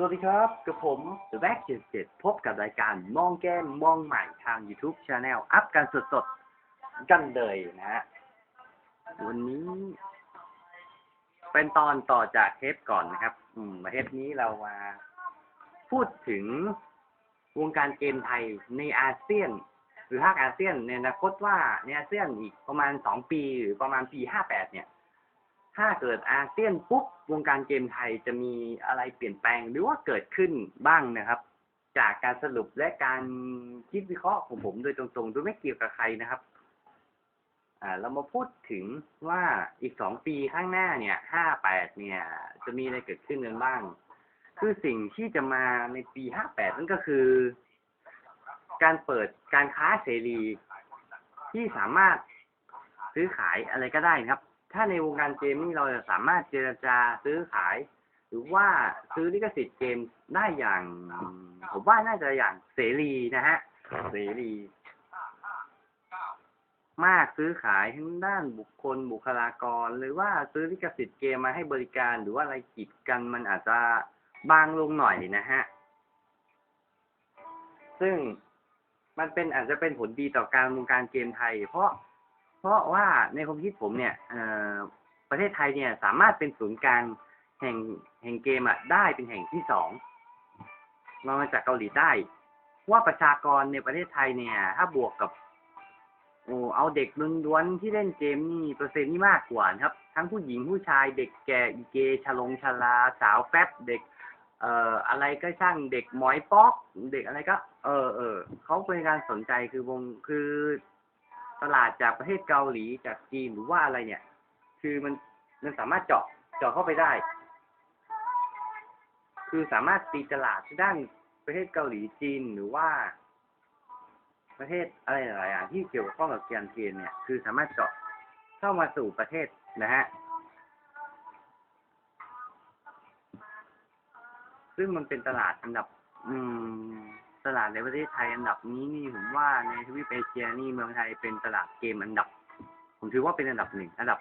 สวัสดีครับ กับผมแบ็กเจ็ดเจ็ดพบกับรายการมองแก้มมองใหม่ทาง YouTube Channel อัพกันสดๆ กันเลยนะฮะ วันนี้ เป็นตอนต่อจากเทปก่อนนะครับ อืมเทปนี้เรามาพูดถึงวงการเกมไทยในอาเซียน หรือภาคอาเซียนในอนาคตว่าในอาเซียนอีกประมาณสองปี หรือประมาณปีห้าแปดเนี่ย ถ้าเกิดอาเซียนปุ๊บวงการเกมไทยจะมีอะไรเปลี่ยนแปลงหรือว่าเกิดขึ้นบ้างนะครับ จากการสรุปและการคิดวิเคราะห์ของผมโดยตรงๆโดยไม่เกี่ยวกับใครนะครับอ่าเรามาพูดถึงว่าอีกสองปีข้างหน้าเนี่ยห้าแปดเนี่ย จะมีอะไรเกิดขึ้นกันบ้าง คือสิ่งที่จะมาในปีห้าแปดนั่นก็คือ การเปิดการค้าเสรีที่สามารถซื้อขายอะไรก็ได้นะครับ ถ้าในวงการเกมนี่เราจะสามารถเจรจาซื้อขาย หรือว่าซื้อลิขสิทธิ์เกมได้อย่าง ผมว่าน่าจะอย่างเสรีนะฮะเสรี มากซื้อขายทั้งด้านบุคคลบุคลากร หรือว่าซื้อลิขสิทธิ์เกมมาให้บริการ หรือว่าอะไรกีดกันมันอาจจะบางลงหน่อยนะฮะ ซึ่งมันเป็นอาจจะเป็นผลดีต่อการวงการเกมไทย เพราะ เพราะว่าในความคิดผมเนี่ยประเทศไทยเนี่ยสามารถเป็นศูนย์กลางแห่งแห่งเกมอะได้เป็นแห่งที่สองรองมาจากเกาหลีใต้เพราะว่าประชากรในประเทศไทยเนี่ย ถ้าบวกกับโอ้เอาเด็กล้วนๆที่เล่นเกมนี่เปอร์เซ็นต์นี่มากกว่านะครับ ทั้งผู้หญิงผู้ชายเด็กแก่อีเกชะลงชลา สาวแป๊บเด็ก เอ่ออะไรก็ช่างเด็กหมอยป๊อก เด็กอะไรก็ เออเออเขาเป็นการสนใจคือวงคือ ตลาดจากประเทศเกาหลีจากจีนหรือว่าอะไรเนี่ย คือมันมันสามารถเจาะเจาะเข้าไปได้ คือสามารถตีตลาดด้านประเทศเกาหลีจีนหรือว่า ประเทศอะไรหลายอย่างที่เกี่ยวข้องกับการเกมเนี่ย คือสามารถเจาะเข้ามาสู่ประเทศนะฮะซึ่งมันเป็นตลาดอันดับ อืม ตลาดในประเทศไทยอันดับนี้นี่ผมว่าในทวีปเอเชียนี่เมืองไทยเป็นตลาดเกมอันดับ ผมถือว่าเป็นอันดับหนึ่งอันดับ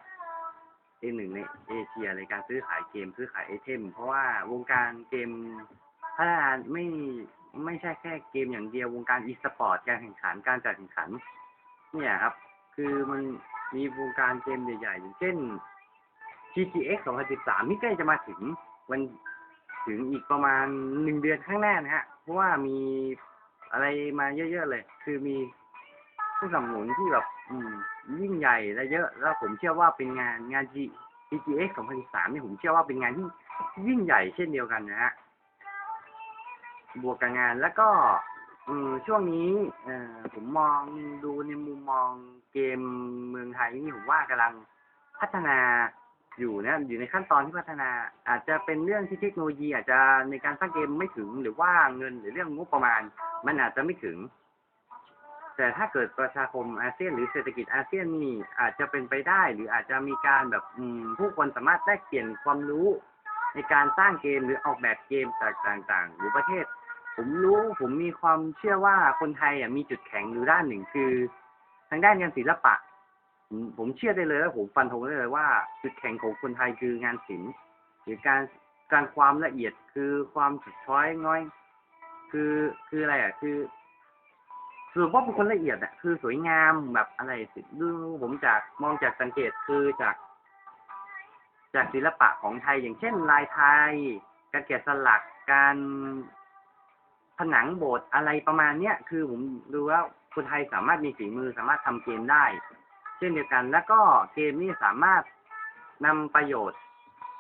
ที่หนึ่งในเอเชียในการซื้อขายเกมซื้อขายไอเทม เพราะว่าวงการเกมพัฒนาไม่ไม่ใช่แค่เกมอย่างเดียววงการอีสปอร์ตการแข่งขันการจัดแข่งขัน เนี่ยครับ คือมันมีวงการเกมใหญ่ๆอย่างเช่น GTX 2013นี่ใกล้จะมาถึงวัน ถึงอีกประมาณหนึ่งเดือนข้างหน้านะฮะ เพราะว่ามีอะไรมาเยอะๆเลย คือมีผู้สนับสนุนที่แบบ อืม ยิ่งใหญ่และเยอะ แล้วผมเชื่อว่าเป็นงานงาน G GTX 2013นี่ผมเชื่อว่าเป็นงานที่ยิ่งใหญ่เช่นเดียวกันนะฮะ บวกกับงานแล้วก็อืมช่วงนี้ เอ่อผมมองดูในมุมมองเกมเมืองไทยนี่ผมว่ากำลังพัฒนา อยู่นะอยู่ในขั้นตอนที่พัฒนา อาจจะเป็นเรื่องที่เทคโนโลยี อาจจะในการสร้างเกมไม่ถึงหรือว่าเงินหรือเรื่องงบประมาณ มันอาจจะไม่ถึง แต่ถ้าเกิดประชาคมอาเซียน หรือเศรษฐกิจอาเซียนนี่อาจจะเป็นไปได้ หรืออาจจะมีการแบบผู้คนสามารถแลกเปลี่ยนความรู้ในการสร้างเกมหรือออกแบบเกมต่างๆหรือประเทศ ผมรู้ผมมีความเชื่อว่าคนไทยมีจุดแข็งอยู่ด้านหนึ่งคือ ทางด้านงานศิลปะ ผมเชื่อได้เลยว่าผมฟันธงได้เลยว่าจุดแข็งของคนไทยคืองานศิลป์หรือการการความละเอียดคือความสุดช้อยง่อย คือคืออะไรอะ คือคือว่าเป็นคนละเอียดอะคือสวยงามแบบอะไรสิดูผมจากมองจากสังเกตคือจาก จากศิลปะของไทย อย่างเช่น ลายไทย การแกะสลักการผนังโบสถ์อะไรประมาณเนี้ยคือผมดูว่าคนไทยสามารถมีฝีมือสามารถทำเกมได้ เช่นเดียวกัน แล้วก็เกมนี้สามารถนำประโยชน์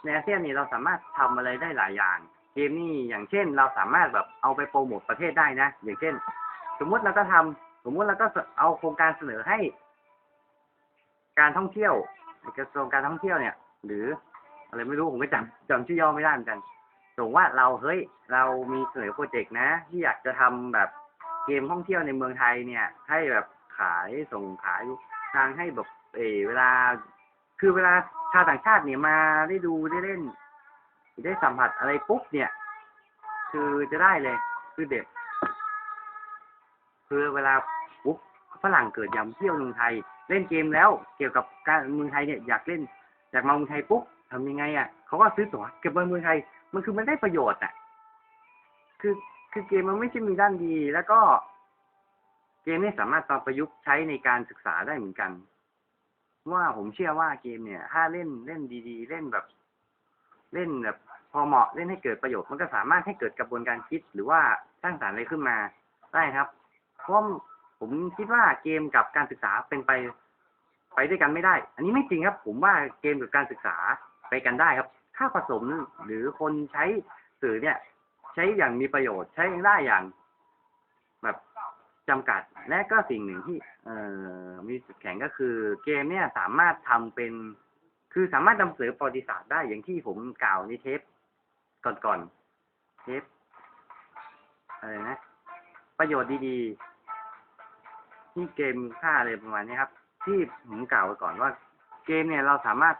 ในอาเซียนนี่เราสามารถทำอะไรได้หลายอย่าง เกมนี้อย่างเช่น เราสามารถแบบเอาไปโปรโมทประเทศได้นะ อย่างเช่น สมมุติเราก็ทำสมมุติเราก็เอาโครงการเสนอให้ การท่องเที่ยวกระทรวงการท่องเที่ยวเนี่ย หรืออะไรไม่รู้ผมก็จำจำชื่อย่อไม่ได้เหมือนกันส่งว่าเราเฮ้ยเรามีเสนอโปรเจกต์นะ ที่อยากจะทำแบบเกมท่องเที่ยวในเมืองไทยเนี่ย ให้แบบขายส่งขาย ทางให้แบบเออเวลา คือเวลาชาวต่างชาติเนี่ยมาได้ดูได้เล่น ได้สัมผัสอะไรปุ๊บเนี่ย คือจะได้เลย คือเด็กคือเวลาปุ๊บฝรั่งเกิดยำเที่ยวเมืองไทย เล่นเกมแล้ว เกี่ยวกับการเมืองไทยเนี่ยอยากเล่นอยากมาเมืองไทยปุ๊บทำยังไงอะเขาก็ซื้อตั๋วเก็บไว้เมืองไทย มันคือมันได้ประโยชน์อะ คือคือเกมมันไม่ใช่มีด้านดีแล้วก็ เกมนี่สามารถมาประยุกต์ใช้ในการศึกษาได้เหมือนกัน ว่าผมเชื่อว่าเกมเนี่ย ถ้าเล่นเล่นดีๆ เล่นแบบ เล่นแบบ พอเหมาะเล่นให้เกิดประโยชน์มันก็สามารถให้เกิดกระบวนการคิดหรือว่าสร้างสรรค์อะไรขึ้นมาได้ครับเพราะผมคิดว่าเกมกับการศึกษาเป็นไปไปด้วยกันไม่ได้ อันนี้ไม่จริงครับ ผมว่าเกมกับการศึกษาไปกันได้ครับ ถ้าผสมหรือคนใช้สื่อเนี่ย ใช้อย่างมีประโยชน์ใช้ได้อย่าง แบบ จำกัด และก็สิ่งหนึ่งที่ เอ่อมีจุดแข็งก็คือ เกมเนี่ยสามารถทำเป็น คือสามารถนำเสนอประวัติศาสตร์ได้อย่างที่ผมกล่าวในเทปก่อนๆ เทปอะไรนะ ประโยชน์ดีๆ ที่เกมค่าอะไรประมาณนี้ครับ ที่ผมกล่าวไว้ก่อนว่า เกมเนี่ยเราสามารถ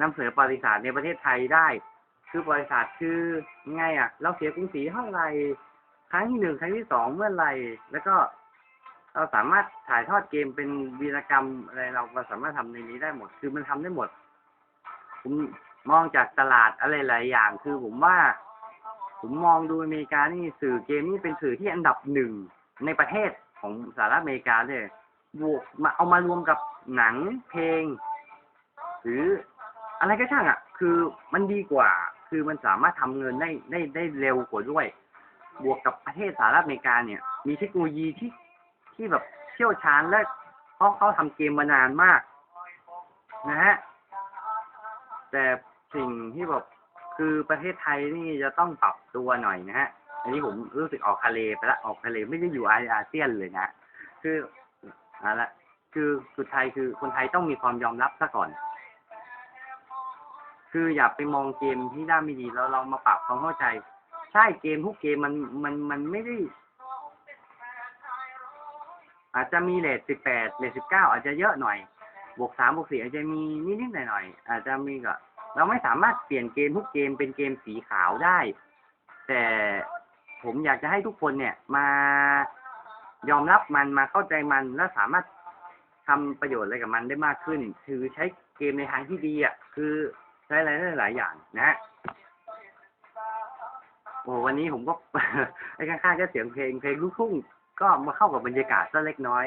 นำเสนอประวัติศาสตร์ในประเทศไทยได้ คือประวัติศาสตร์คือยังไงอะ เราเสียกรุงศรีเท่าไหร่ครั้งที่หนึ่งครั้งที่สองเมื่อไหร่แล้วก็ เราสามารถถ่ายทอดเกมเป็นวีรกรรมอะไรเราเราสามารถทำในนี้ได้หมด คือมันทำได้หมด ผมมองจากตลาดอะไรหลายอย่าง คือผมว่า ผมมองดูอเมริกานี่สื่อเกมนี่เป็นสื่อที่อันดับหนึ่งในประเทศของสหรัฐอเมริกาเลยบวกมาเอามารวมกับหนังเพลง หรืออะไรก็ช่างอะ คือมันดีกว่า คือมันสามารถทำเงินได้ได้ได้เร็วกว่าด้วย บวกกับประเทศสหรัฐอเมริกาเนี่ย มีเทคโนโลยีที่ ที่แบบเชี่ยวชาญและเพราะเขาทำเกมมานานมาก นะฮะ แต่สิ่งที่แบบคือประเทศไทยนี่จะต้องปรับตัวหน่อยนะฮะ อันนี้ผมรู้สึกออกทะเลไปละออกทะเลไม่ได้อยู่อาเซียนเลยนะคืออะละคือสุดท้ายคือคนไทยต้องมีความยอมรับซะก่อน คืออย่าไปมองเกมที่ด้านไม่ดีแล้วเรามาปรับความเข้าใจ ใช่เกมทุกเกมมันมันมันไม่ได้ อาจจะมีเลทสิบแปดเลทสิบเก้าอาจจะเยอะหน่อย บวกสามบวกสี่อาจจะมีนิดๆหน่อยๆอาจจะมีก็ เราไม่สามารถเปลี่ยนเกมทุกเกมเป็นเกมสีขาวได้ แต่ผมอยากจะให้ทุกคนเนี่ยมายอมรับมันมาเข้าใจมันและสามารถทำประโยชน์อะไรกับมันได้มากขึ้น คือใช้เกมในทางที่ดีอะ คือใช้อะไรได้หลายอย่างนะฮะโอ้วันนี้ผมก็ไอ้ข้างๆก็เสียงเพลงเพลงลูกทุ่ง ก็มาเข้ากับบรรยากาศซะเล็กน้อย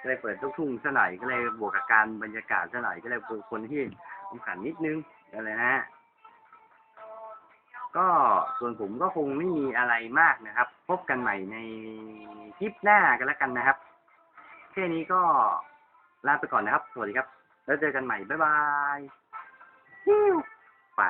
ก็เลยเปิดลูกทุ่งซะหน่อยก็เลยบวกกับการบรรยากาศซะหน่อยก็เลยเป็นคนที่ผมขันนิดนึงอะไรนะฮะก็ส่วนผมก็คงไม่มีอะไรมากนะครับ พบกันใหม่ในคลิปหน้ากันแล้วกันนะครับแค่นี้ก็ลาไปก่อนนะครับ สวัสดีครับ แล้วเจอกันใหม่ บ๊ายบายฮิวไป